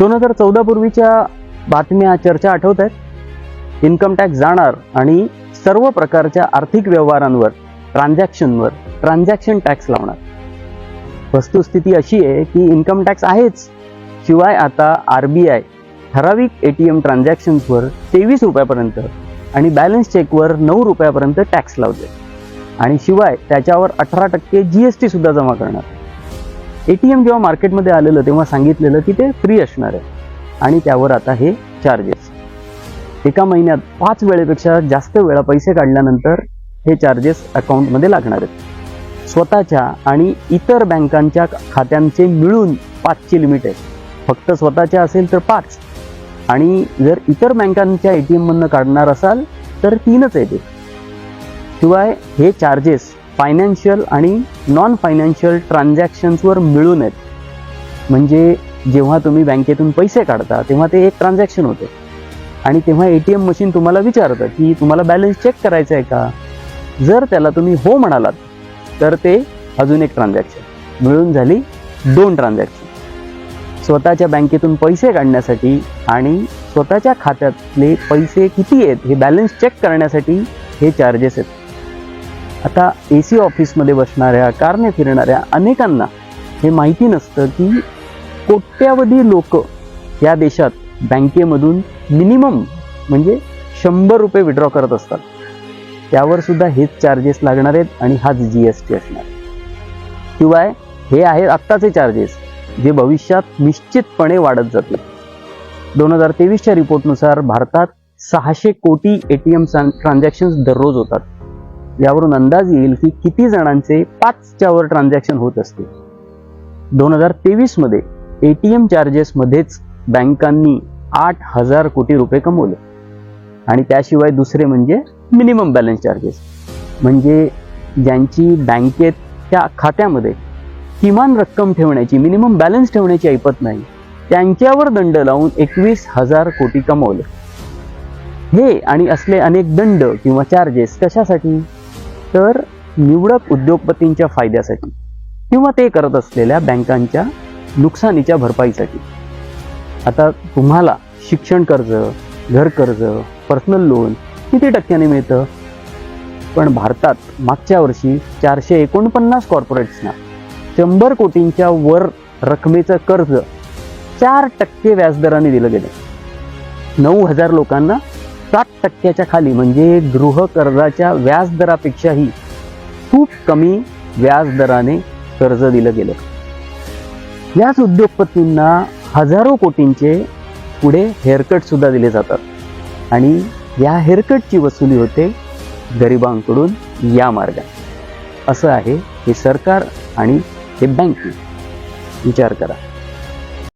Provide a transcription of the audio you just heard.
दोन हजार चौदा पूर्वीच्या बातम्या चर्चा आठवत आहेत. इन्कम टॅक्स जाणार आणि सर्व प्रकारच्या आर्थिक व्यवहारांवर ट्रान्झॅक्शनवर ट्रान्झॅक्शन टॅक्स लावणार. वस्तुस्थिती अशी आहे की इन्कम टॅक्स आहेच. शिवाय आता आर बी आय ठराविक ए टी एम ट्रान्झॅक्शन्सवर तेवीस रुपयापर्यंत आणि बॅलन्स चेकवर नऊ रुपयापर्यंत टॅक्स लावते आणि शिवाय त्याच्यावर अठरा टक्के जी एस टी सुद्धा जमा करणार. ए टी एम जेव्हा मार्केटमध्ये आलेलं तेव्हा सांगितलेलं की ते फ्री असणार आहे. आणि त्यावर आता हे चार्जेस एका महिन्यात पाच वेळेपेक्षा जास्त वेळा पैसे काढल्यानंतर हे चार्जेस अकाउंटमध्ये लागणार आहेत. स्वतःच्या आणि इतर बँकांच्या खात्यांचे मिळून पाचची लिमिट आहे. फक्त स्वतःच्या असेल तर पाच. आणि जर इतर बँकांच्या ए टी एममधनं काढणार असाल तर तीनच येते शिवाय हे चार्जेस फायनान्शियल आणि नॉन फायनान्शियल ट्रान्झॅक्शन्सवर मिळून आहेत म्हणजे जेव्हा तुम्ही बँकेतून पैसे काढता तेव्हा ते एक ट्रान्झॅक्शन होते. आणि तेव्हा ए टी एम मशीन तुम्हाला विचारतं की तुम्हाला बॅलन्स चेक करायचं आहे का? जर त्याला तुम्ही हो म्हणालात तर ते अजून एक ट्रान्झॅक्शन मिळून झाली दोन ट्रान्झॅक्शन स्वतःच्या बँकेतून पैसे काढण्यासाठी आणि स्वतःच्या खात्यातले पैसे किती आहेत हे बॅलन्स चेक करण्यासाठी हे चार्जेस आहेत. आता ए सी ऑफिसमध्ये बसणाऱ्या कारने फिरणाऱ्या अनेकांना हे माहिती नसतं की कोट्यावधी लोक या देशात बँकेमधून मिनिमम म्हणजे शंभर रुपये विड्रॉ करत असतात. त्यावर सुद्धा हेच चार्जेस लागणार आहेत आणि हाच जी एस टी असणार. शिवाय हे आहेत आत्ताचे चार्जेस जे भविष्यात निश्चितपणे वाढत जातील. दोन हजार तेवीसच्या रिपोर्टनुसार भारतात सहाशे कोटी ए टी एम ट्रान्झॅक्शन्स दररोज होतात. यावरून अंदाज येईल की किती जणांचे पाचच्या वर ट्रान्झॅक्शन होत असते. दोन हजार तेवीसमध्ये एटीएम चार्जेस चार्जेसमध्येच बँकांनी आठ हजार कोटी रुपये कमवले. आणि त्याशिवाय दुसरे म्हणजे मिनिमम बॅलन्स चार्जेस म्हणजे ज्यांची बँकेत त्या खात्यामध्ये किमान रक्कम ठेवण्याची मिनिमम बॅलन्स ठेवण्याची ऐपत नाही त्यांच्यावर दंड लावून एकवीस हजार कोटी कमवले. हे आणि असले अनेक दंड किंवा चार्जेस कशासाठी? तर निवडक उद्योगपतींच्या फायद्यासाठी किंवा ते करत असलेल्या बँकांच्या नुकसानीच्या भरपाईसाठी. आता तुम्हाला शिक्षण कर्ज घर कर्ज पर्सनल लोन किती टक्क्याने मिळतं? पण भारतात मागच्या वर्षी चारशे एकोणपन्नास कॉर्पोरेट्सना शंभर कोटींच्या वर रकमेचं कर्ज चार टक्के व्याजदराने दिलं गेलं. नऊ हजार लोकांना सात टक्क्याच्या खाली म्हणजे गृह कर्जाच्या व्याजदरापेक्षाही खूप कमी व्याजदराने कर्ज दिलं गेलं. याच उद्योगपतींना हजारो कोटींचे पुढे हेअरकट सुद्धा दिले जातात. आणि या हेअरकटची वसुली होते गरिबांकडून या मार्गात. असं आहे हे सरकार आणि हे बँकिंग विचार करा.